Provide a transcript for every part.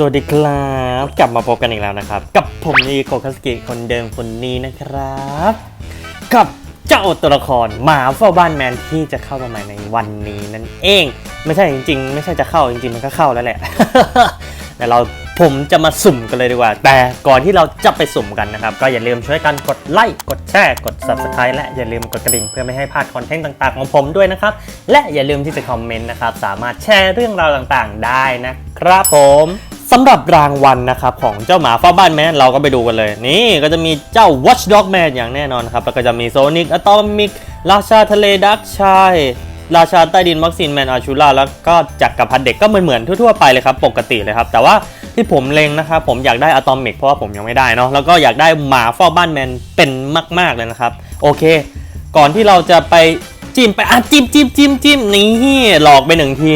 สวัสดีครับ กลับมาพบกันอีกแล้วนะครับ กับผมนีโกคัสกิคนเดิมคนนี้นะครับ กับเจ้าตัวละครหมาเฝ้าบ้านแมนที่จะเข้ามาใหม่ในวันนี้นั่นเอง ไม่ใช่จริง ๆ ไม่ใช่จะเข้าจริงๆ มันก็เข้าแล้วแหละ แต่เราผมจะมาสุ่มกันเลยดีกว่า แต่ก่อนที่เราจะไปสุ่มกันนะครับ ก็อย่าลืมช่วยกันกดไลค์กดแชร์กด subscribe และอย่าลืมกดกระดิ่งเพื่อไม่ให้พลาดคอนเทนต์ต่าง ๆ ของผมด้วยนะครับ และอย่าลืมที่จะคอมเมนต์นะครับ สามารถแชร์เรื่องราวต่างๆ ได้นะครับผม สำหรับรางวัลนะครับของเจ้าหมาเฝ้าบ้านแมนเราก็ไปดูกันเลย นี่ก็จะมีเจ้า Watchdog Man อย่างแน่นอนครับ แล้วก็จะมีโซนิกอะตอมิก ราชาทะเลดักชาย ราชาใต้ดินวัคซีนแมนอาชูล่าแล้วก็จักรพรรดิเด็กก็เหมือนเหมือนๆทั่วๆไปเลยครับ ปกติเลยครับ แต่ว่าที่ผมเล็งนะครับผมอยากได้อะตอมิกเพราะว่าผมยังไม่ได้เนาะแล้วก็อยากได้หมาเฝ้าบ้านแมนเป็นมาก ๆเลยนะครับโอเค ก่อนที่เราจะไปจิ้มไปอะจิ้มจิ้มจิ้มจิ้มนี่หลอกไปหนึ่งที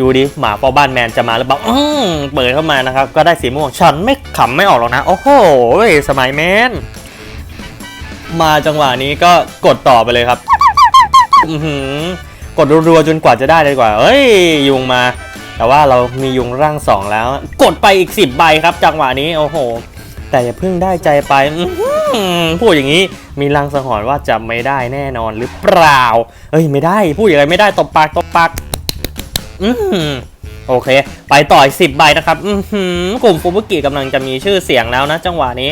ดูดิหมาเฝ้าบ้านแมนจะมาหรือเปล่าอืมเปิดเข้ามานะครับ ก็ได้สีม่วงฉันไม่ขำไม่ออกหรอกนะ โอ้โหสมัยแมนมาจังหวะนี้ก็กดต่อไปเลยครับอือหือกดรัวๆจนกว่าจะได้เลยดีกว่า เอ้ย ยุงมา แต่ว่าเรามียุงร่างสองแล้ว กดไปอีก10ใบครับ จังหวะนี้โอ้โห แต่อย่าเพิ่งได้ใจไปพูดอย่างนี้มีลังสังหรณ์ว่าจะไม่ได้แน่นอนหรือเปล่า เอ้ยไม่ได้พูดอย่างไรไม่ได้ตบปากตบปาก โอเค ไปต่ออีกสิบใบนะครับอือหือกลุ่มฟูบุกิกำลังจะมีชื่อเสียงแล้วนะ จังหวะนี้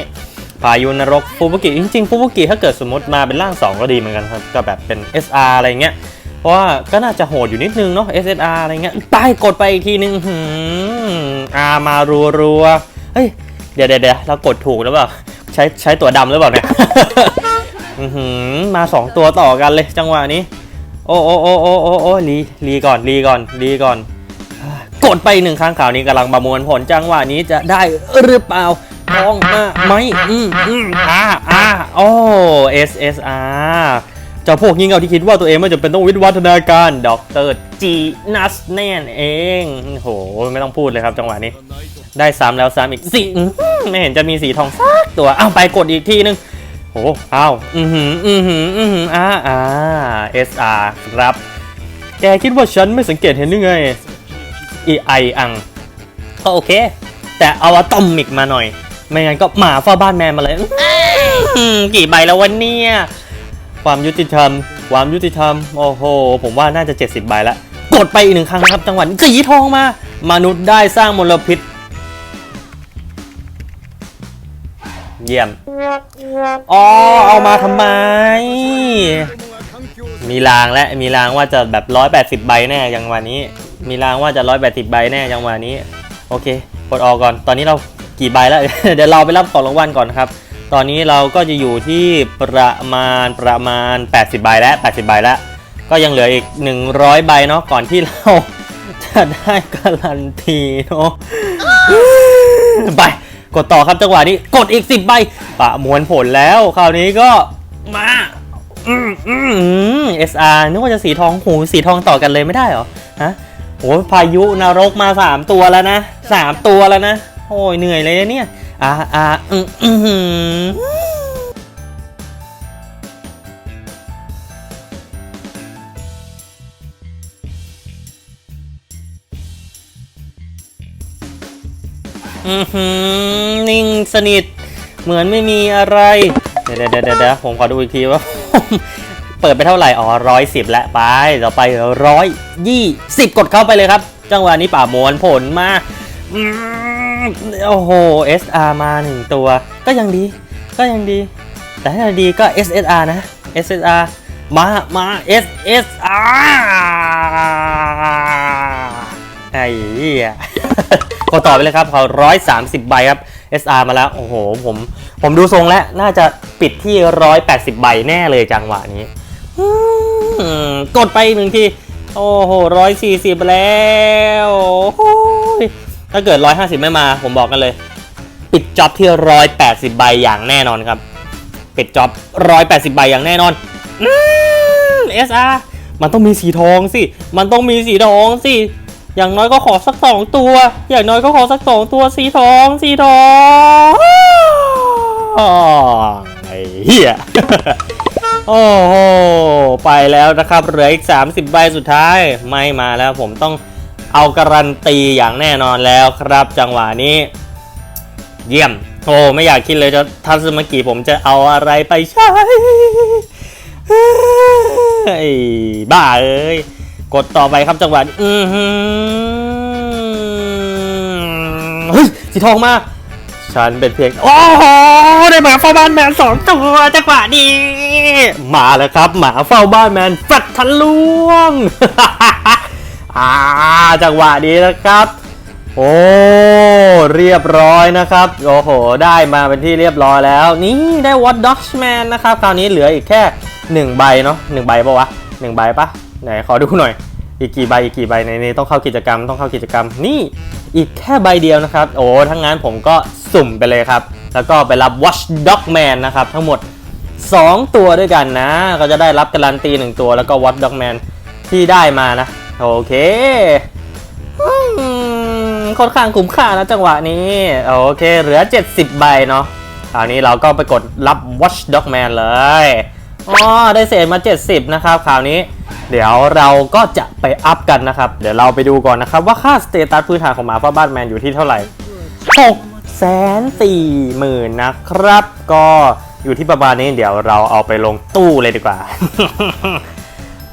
พายุนรกฟูบุกิจริงๆฟูบุกิถ้าเกิดสมมติมาเป็นร่าง 2 ก็ดีเหมือนกันครับ ก็แบบเป็น SR อะไรเงี้ย เพราะว่าก็น่าจะโหดอยู่นิดนึงเนาะ SSR อะไรเงี้ยไปกดไปอีกทีนึงหืมอามารัวๆเฮ้ย เดี๋ยวเดี๋ยวเรากดถูกหรือเปล่า ใช้ใช้ตัวดำหรือเปล่าเนี่ยอือหือมา2ตัวต่อกันเลยจังหวะนี้ โอ้โอ้โอ้โอ้โอ้โอ้รีรีก่อนรีก่อนรีก่อน กดไปหนึ่งครั้งข่าวนี้กำลังประมวลผลจังหวะนี้จะได้หรือเปล่าทองมาไหมอืมอืมอ่าอ่าโอ้ SSR เจ้าพวกยิ่งเอาที่คิดว่าตัวเองไม่จำเป็นต้องวิวัฒนาการดอกเตอร์จีนัสแน่นเองโหไม่ต้องพูดเลยครับจังหวะนี้ ได้ซ้ำแล้วซ้ำอีกสี่ไม่เห็นจะมีสีทองสักตัว อ้าวไปกดอีกทีนึง โหอ้าวอือหืออือหืออือหืออ่าอ่า SR ครับ แกคิดว่าฉันไม่สังเกตเห็นหรือไงอีไออัง ก็โอเค แต่เอาอะตอมิกมาหน่อย ไม่งั้นก็หมาเฝ้าบ้านแมนมาเลยอื้อกี่ใบแล้ววันนี้ความยุติธรรม ความยุติธรรม โอ้โห ผมว่าน่าจะ 70 ใบล้วกดไปอีกหนึ่งครั้งนะครับ จังหวะนี้สีทองมา มนุษย์ได้สร้างมลพิษ เยี่ยม อ๋อ เอามาทำไม มีรางและมีรางว่าจะแบบ180ใบแน่จังหวะนี้ มีรางว่าจะ180ใบแน่จังหวะนี้ โอเคกดออกก่อน ตอนนี้เรากี่ใบแล้ว เดี๋ยวเราไปรับของรางวัลก่อนนะครับ ตอนนี้เราก็จะอยู่ที่ประมาณประมาณ 80 ใบแล้ว 80 ใบแล้ว ก็ยังเหลืออีก 100 ใบเนาะ ก่อนที่เราจะได้การันตีเนาะไป กดต่อครับจังหวะนี้กดอีก 10ใบปะมวลผลแล้วคราวนี้ก็มาอืมอืมอืม SR นึกว่าจะสีทองหูสีทองต่อกันเลยไม่ได้เหรอฮะโหพายุนรกมา 3 ตัวแล้วนะ 3 ตัวแล้วนะ โอ้ยเหนื่อยเลยเนี่ยอ่าอ่าอืมอืม อือหือนิ่งสนิท เหมือนไม่มีอะไร เดี๋ยวเดี๋ยวเดี๋ยวผมขอดูอีกทีว่า เปิดไปเท่าไหร่ อ๋อร้อยสิบแล้วไป ต่อไปร้อยยี่สิบกดเข้าไปเลยครับ จังหวะนี้ป่ามวลผลมาอืมโอ้โห SR มาหนึ่งตัว ก็ยังดี ก็ยังดี แต่ถ้าดีก็ SSR นะ SSR มา มา SSR ไอ้เหี้ยกดต่อไปเลยครับเขาร้อยสามสิบใบครับ SR มาแล้ว โอ้โห ผม ผมดูทรงแล้ว น่าจะปิดที่ร้อยแปดสิบใบแน่เลยจังหวะนี้กดไปหนึ่งที โอ้โหร้อยสี่สิบแล้วถ้าเกิดร้อยห้าสิบไม่มา ผมบอกกันเลย ปิดจ็อบที่ร้อยแปดสิบใบอย่างแน่นอนครับ ปิดจ็อบร้อยแปดสิบใบอย่างแน่นอนอ SR มันต้องมีสีทองสิ มันต้องมีสีทองสิ อย่างน้อยก็ขอสักสองตัว อย่างน้อยก็ขอสักสองตัวสีทอง สีทองไอ้เหี้ย โอ้โห ไปแล้วนะครับเหลืออีก 30 ใบสุดท้าย ไม่มาแล้วผมต้องเอาการันตีอย่างแน่นอนแล้วครับจังหวะนี้ เยี่ยม โอ้ไม่อยากคิดเลยจะทัศมกิผมจะเอาอะไรไปใช้เฮ้บ้าเอ้ย กดต่อไปครับจังหวะนี้อือหือเฮ้ยสีทองมา ฉันเป็นเพียง โอ้โห ได้หมาเฝ้าบ้านแมนสองตัวจังหวะนี้มาแล้วครับ หมาเฝ้าบ้านแมนฟัดทะลวง อ่าจังหวะนี้นะครับ โอ้ เรียบร้อยนะครับ โอ้โห ได้มาเป็นที่เรียบร้อยแล้ว นี่ได้ What Dogman นะครับ คราวนี้เหลืออีกแค่ 1 ใบเนาะ1ใบปะวะ1ใบปะ ไหนขอดูหน่อย อีกกี่ใบอีกกี่ใบในนี้ต้องเข้ากิจกรรมต้องเข้ากิจกรรมนี่อีกแค่ใบเดียวนะครับ โอ้ทั้งนั้นผมก็สุ่มไปเลยครับ แล้วก็ไปรับ Watch Dogman นะครับ ทั้งหมด 2 ตัวด้วยกันนะ ก็จะได้รับการันตี 1 ตัวแล้วก็ Watch Dogman ที่ได้มานะ โอเคค่อนข้างคุ้มค่านะจังหวะนี้ โอเค เหลือ 70 ใบเนาะคราวนี้เราก็ไปกดรับ Watch Dog Man เลยอ๋อได้เศษมา 70 นะครับคราวนี้ เดี๋ยวเราก็จะไปอัพกันนะครับ เดี๋ยวเราไปดูก่อนนะครับ ว่าค่าสเตตัสพื้นฐานของหมาฟ้าบ้านแมนอยู่ที่เท่าไหร่6แสนสี่หมื่นนะครับ ก็อยู่ที่ประมาณนี้เดี๋ยวเราเอาไปลงตู้เลยดีกว่า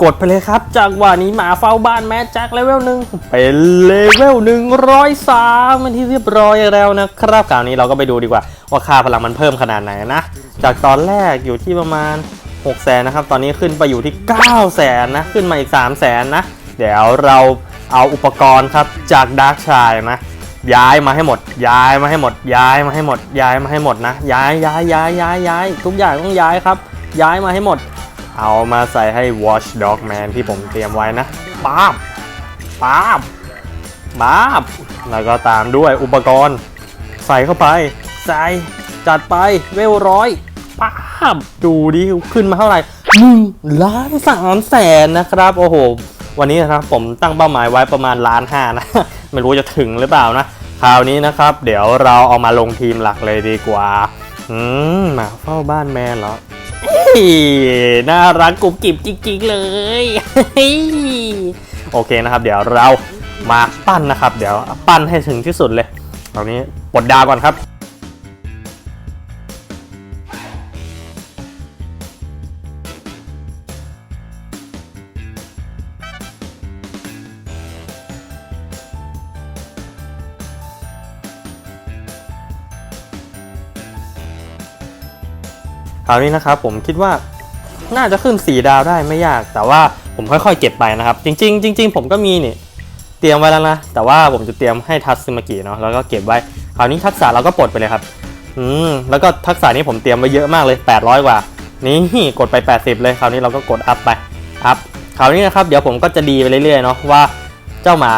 กดไปเลยครับ จากว่านี้หมาเฝ้าบ้านแม้จากเลเวลหนึ่งเป็นเลเวลหนึ่งร้อยสามมันที่เรียบร้อยแล้วนะครับคราวนี้เราก็ไปดูดีกว่า ว่าค่าพลังมันเพิ่มขนาดไหนนะ จากตอนแรกอยู่ที่ประมาณ 6แสนนะครับ ตอนนี้ขึ้นไปอยู่ที่9แสนนะ ขึ้นมาอีก3แสนนะ เดี๋ยวเราเอาอุปกรณ์ครับจากดาร์กชายนะ ย้ายมาให้หมด ย้ายมาให้หมด ย้ายมาให้หมด ย้ายมาให้หมดนะ ย้ายย้ายย้ายย้ายย้ายทุกอย่างต้องย้ายครับ ย้ายมาให้หมด เอามาใส่ให้ Watch Dog Man ที่ผมเตรียมไว้นะป้าบป้าบป้าบแล้วก็ตามด้วยอุปกรณ์ ใส่เข้าไป ใส่จัดไปเวลร้อยป้าบ ดูดิขึ้นมาเท่าไหร่หนึ่งล้านสามแสนนะครับ โอ้โห วันนี้นะครับผมตั้งเป้าหมายไว้ประมาณล้านห้านะ ไม่รู้จะถึงหรือเปล่านะ คราวนี้นะครับ เดี๋ยวเราเอามาลงทีมหลักเลยดีกว่า อืมมาเฝ้าบ้านแมนเหรอเฮ้ยน่ารักกุบกิบจริงๆเลยเฮ้ยโอเคนะครับ เดี๋ยวเรามาปั้นนะครับ เดี๋ยวปั้นให้ถึงที่สุดเลยตอนนี้ปลดดาวก่อนครับ คราวนี้นะครับผมคิดว่าน่าจะขึ้น 4 ดาวได้ไม่ยาก แต่ว่าผมค่อยๆ เก็บไปนะครับ จริงๆจริงๆผมก็มีนี่เตรียมไว้แล้วนะ แต่ว่าผมจะเตรียมให้ทัศซึมากิเนาะแล้วก็เก็บไว้คราวนี้ทักษะเราก็ปลดไปเลยครับอืมแล้วก็ทักษะนี้ผมเตรียมไว้เยอะมากเลย 800 กว่า นี่กดไป 80 เลยคราวนี้เราก็กดอัพไปอัพคราวนี้นะครับเดี๋ยวผมก็จะดีไปเรื่อยๆเนาะว่าเจ้าหมา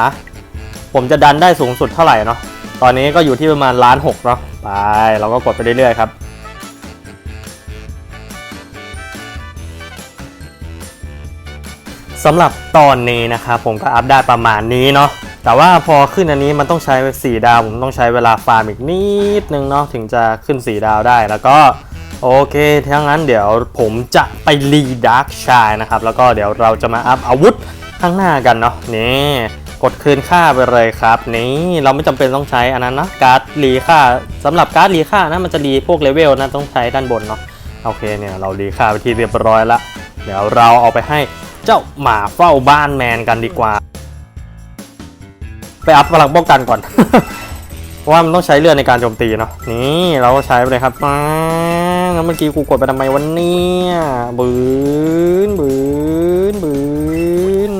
ผมจะดันได้สูงสุดเท่าไหร่เนาะตอนนี้ก็อยู่ที่ประมาณล้านหกเนาะไปเราก็กดไปเรื่อยๆครับ สำหรับตอนนี้นะครับผมก็อัพได้ประมาณนี้เนาะแต่ว่าพอขึ้นอันนี้มันต้องใช้ 4 ดาว ผมต้องใช้เวลาฟาร์มอีกนิดนึงเนาะถึงจะขึ้น 4 ดาวได้แล้วก็โอเคทั้งนั้นเดี๋ยวผมจะไปรีดาร์กชายนะครับ แล้วก็เดี๋ยวเราจะมาอัพอาวุธข้างหน้ากันเนาะนี่กดคืนค่าไปเลยครับ นี่เราไม่จำเป็นต้องใช้อันนั้นนะการ์ดรีค่าสำหรับการ์ดรีค่านะมันจะรีพวกเลเวลนะต้องใช้ด้านบนเนาะโอเคเนี่ยเรารีค่าไปที่เรียบร้อยละเดี๋ยวเราเอาไปให้ เจ้าหมาเฝ้าบ้านแมนกันดีกว่า ไปอัพพลังป้องกันก่อน เพราะว่ามันต้องใช้เลือดในการโจมตีเนาะนี่เราก็ใช้ไปเลยครับมาแล้วเมื่อกี้กูกดไปทำไมวันนี้บืนบืนบืน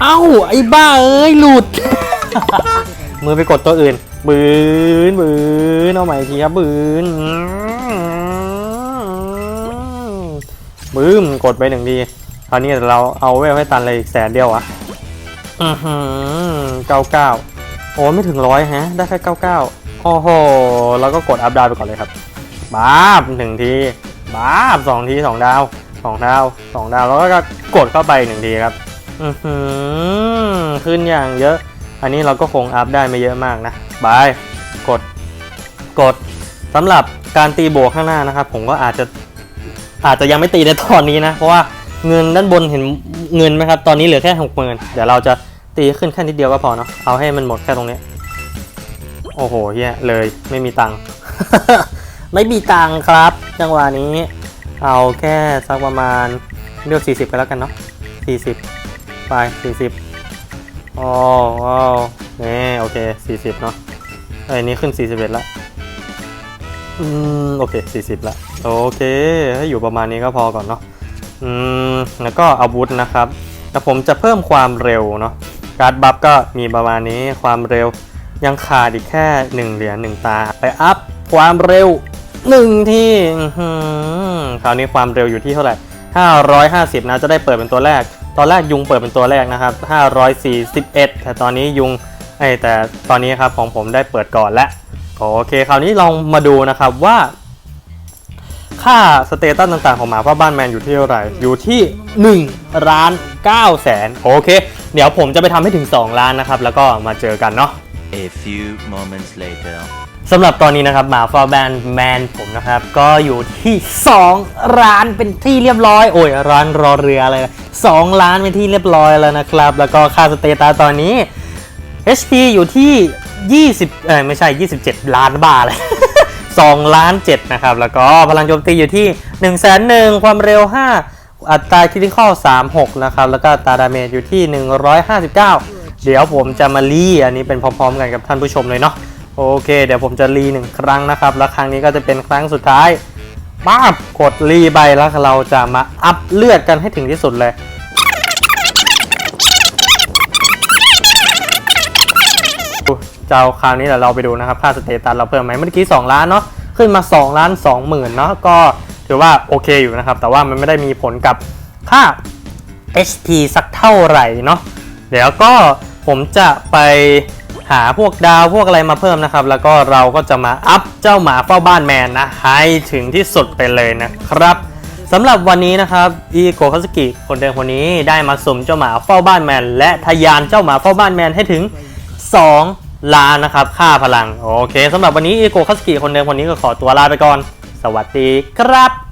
เอ้าไอ้บ้าเอ้ยหลุด มือไปกดตัวอื่นบืนบืนเอาใหม่ทีครับบืน บึ้มกดไปหนึ่งทีคราวนี้เราเอาเวลให้ตันเลยอีกแสนเดียวอะอือหือเก้าเก้าโอ้ไม่ถึงร้อยฮะ ได้แค่เก้าเก้าโอ้โหเราก็กดอัพดาวไปก่อนเลยครับบ้าบหนึ่งทีบ้าบสองทีสองดาวสองดาวสองดาวแล้วก็กดเข้าไปหนึ่งทีครับอือหือขึ้นอย่างเยอะ อันนี้เราก็คงอัพได้ไม่เยอะมากนะบายกดกดสำหรับการตีบวกข้างหน้านะครับ ผมก็อาจจะ อาจจะยังไม่ตีในตอนนี้นะ เพราะว่าเงินด้านบนเห็นเงินไหมครับ ตอนนี้เหลือแค่หกหมื่นเดี๋ยวเราจะตีขึ้นแค่นิดเดียวก็พอเนาะ เอาให้มันหมดแค่ตรงนี้ โอ้โหเฮียเลยไม่มีตังค์ ไม่มีตังค์ครับ จังหวะนี้ เอาแค่สักประมาณเรียก40 ไปแล้วกันเนาะ 40 ไป 40 อ๋อว้าวนี่โอเค 40 เนาะไอ้นี่ขึ้น 41แล้ว อืมโอเค40ละโอเค ให้อยู่ประมาณนี้ก็พอก่อนเนาะอืมแล้วก็อาวุธนะครับแต่ผมจะเพิ่มความเร็วเนาะการ์ดบัฟก็มีประมาณนี้ความเร็วยังขาดอีกแค่ 1 เหรียญ1ตา ไปอัพความเร็ว1ที่คราวนี้ความเร็วอยู่ที่เท่าไหร่ 550 นะจะได้เปิดเป็นตัวแรก ตอนแรกยุงเปิดเป็นตัวแรกนะครับ 541 แต่ตอนนี้ยุงไอแต่ตอนนี้ครับของผมได้เปิดก่อนแล้ว โอเคคราวนี้ลองมาดูนะครับว่าค่าสเตตัสต่างๆของหมาพ่อบ้านแมนอยู่ที่เท่าไหร่อยู่ที่1ล้าน9แสนโอเค เดี๋ยวผมจะไปทำให้ถึง 2 ล้านนะครับ แล้วก็มาเจอกันเนาะ A few moments later. สำหรับตอนนี้นะครับหมาฟอร์แบนแมนผมนะครับ ก็อยู่ที่ 2 ร้านเป็นที่เรียบร้อย โอ้ยร้านรอเรืออะไรสองล้านเป็นที่เรียบร้อยแล้วนะครับ แล้วก็ค่าสเตตัสตอนนี้ HP อยู่ที่ 20เออไม่ใช่ 27 ล้านบาทเลย 2 ล้าน 7 นะครับ แล้วก็พลังโจมตีอยู่ที่1 1 0 0 0ความเร็ว 5 อัตราคิดข้อ36 นะครับ แล้วก็อัตราดาเมจอยู่ที่ 159 เดี๋ยวผมจะมารีอันนี้เป็นพร้อมๆกันกับท่านผู้ชมเลยเนาะโอเค เดี๋ยวผมจะรีหนึ่งครั้งนะครับ แล้วครั้งนี้ก็จะเป็นครั้งสุดท้ายป้าบกดรีไปแล้วเราจะมาอัพเลือดกันให้ถึงที่สุดเลย เจ้าคราวนี้เดี๋ยวเราไปดูนะครับค่าสเตตัสเราเพิ่มไหมเมื่อกี้2ล้านเนาะขึ้นมา2ล้าน2หมื่นเนาะก็ถือว่าโอเคอยู่นะครับ แต่ว่ามันไม่ได้มีผลกับค่า HP สักเท่าไหร่เนาะเดี๋ยวก็ผมจะไปหาพวกดาวพวกอะไรมาเพิ่มนะครับ แล้วก็เราก็จะมาอัพเจ้าหมาเฝ้าบ้านแมนนะให้ถึงที่สุดไปเลยนะครับสำหรับวันนี้นะครับอีโกคาสกิคนเดิมคนนี้ได้มาสมเจ้าหมาเฝ้าบ้านแมน และทะยานเจ้าหมาเฝ้าบ้านแมนให้ถึง 2 ล้านนะครับค่าพลัง โอเคสำหรับวันนี้อีโกคาสกิคนเดิมคนนี้ก็ขอตัวลาไปก่อน สวัสดีครับ